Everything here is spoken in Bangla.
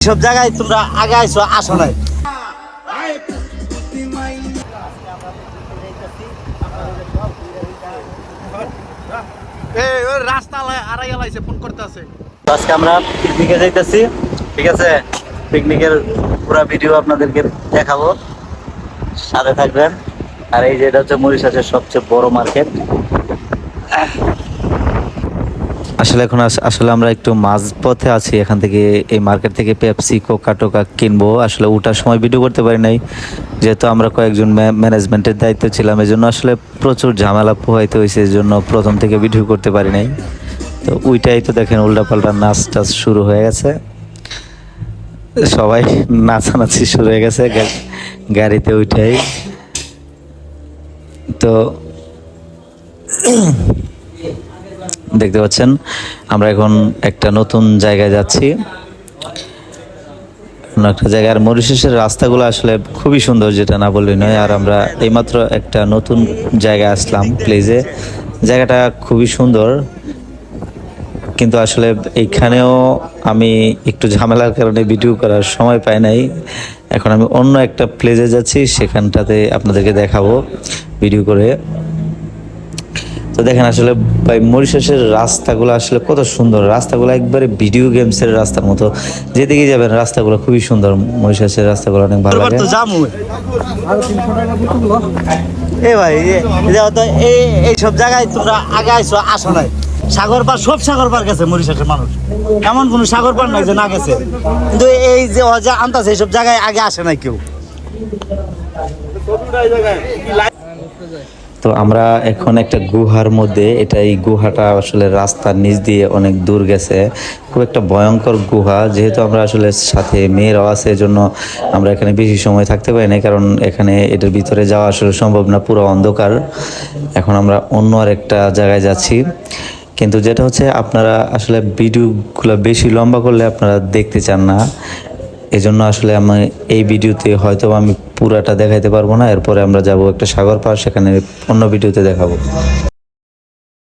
সব জায়গায় তোমরা আগে আইছো আসো নাই। আজকে আমরা পিকনিকে যাইতেছি ঠিক আছে? পিকনিকের পুরো ভিডিও আপনাদেরকে দেখাবো। সাথে থাকবেন। আর এই যে এটা হচ্ছে মরিশাসের সবচেয়ে বড় মার্কেট আসলে এখন আসলে আমরা একটু মাঝ পথে আছি। এখান থেকে এই মার্কেট থেকে পেপসি কোকা টোকা কিনবো। আসলে ওঠার সময় ভিডিও করতে পারি নাই। যেহেতু আমরা কয়েকজন ম্যানেজমেন্টের দায়িত্ব ছিলাম এই জন্য আসলে প্রচুর ঝামেলা পোহাইতে হয়েছে এই জন্য প্রথম থেকে ভিডিও করতে পারি নাই। তো ওইটাই তো দেখেন, উল্টাপাল্টা নাচ টাচ শুরু হয়ে গেছে। সবাই নাচানাচি শুরু হয়ে গেছে গাড়িতে উঠাই। তো দেখতে পাচ্ছেন, আমরা এখন একটা নতুন জায়গায় যাচ্ছি। একটা জায়গায় আর মরিশাসের রাস্তাগুলো আসলে খুবই সুন্দর, যেটা না বললেই নয়। আর আমরা এইমাত্র একটা নতুন জায়গায় আসলাম প্লেজে জায়গাটা খুবই সুন্দর। কিন্তু আসলে এইখানেও আমি একটু ঝামেলার কারণে ভিডিও করার সময় পাই নাই। এখন আমি অন্য একটা প্লেজে যাচ্ছি, সেখানটাতে আপনাদেরকে দেখাবো ভিডিও করে। তো দেখেন আসলে ভাই মরিশাসের রাস্তাগুলো আসলে কত সুন্দর। রাস্তাগুলো একবারে ভিডিও গেমসের রাস্তার মতো। যেদিকে যাবেন রাস্তাগুলো খুবই সুন্দর। মরিশাসের রাস্তাগুলো অনেক ভালো লাগে। এ ভাই এই দেখো তো এই এই সব জায়গায় তোমরা আগে আইছো আসো নাই। সাগর পার সব সাগর পার গেছে মরিশাসের মানুষ। এমন কোনো সাগর পার নাই যে না গেছে। কিন্তু এই যে যে আনতাছে এইসব জায়গায় আগে আসে নাই কেউ। তো আমরা এখন একটা গুহার মধ্যে, এটা এই গুহাটা আসলে রাস্তার নিচ দিয়ে অনেক দূর গেছে। খুব একটা ভয়ঙ্কর গুহা, যেহেতু আমরা আসলে সাথে মেয়েরাও আছে, এজন্য আমরা এখানে বেশি সময় থাকতে পারি না কারণ এখানে এটার ভিতরে যাওয়া আসলে সম্ভব না, পুরো অন্ধকার। এখন আমরা অন্য আর একটা জায়গায় যাচ্ছি। কিন্তু যেটা হচ্ছে, আপনারা আসলে ভিডিওগুলো বেশি লম্বা করলে আপনারা দেখতে চান না। এজন্য আসলে আমি এই ভিডিওতে হয়তো আমি পুরাটা দেখাইতে পারব না। এরপরে আমরা যাব একটা সাগর পাহাড় সেখানে অন্য ভিডিওতে দেখাবো।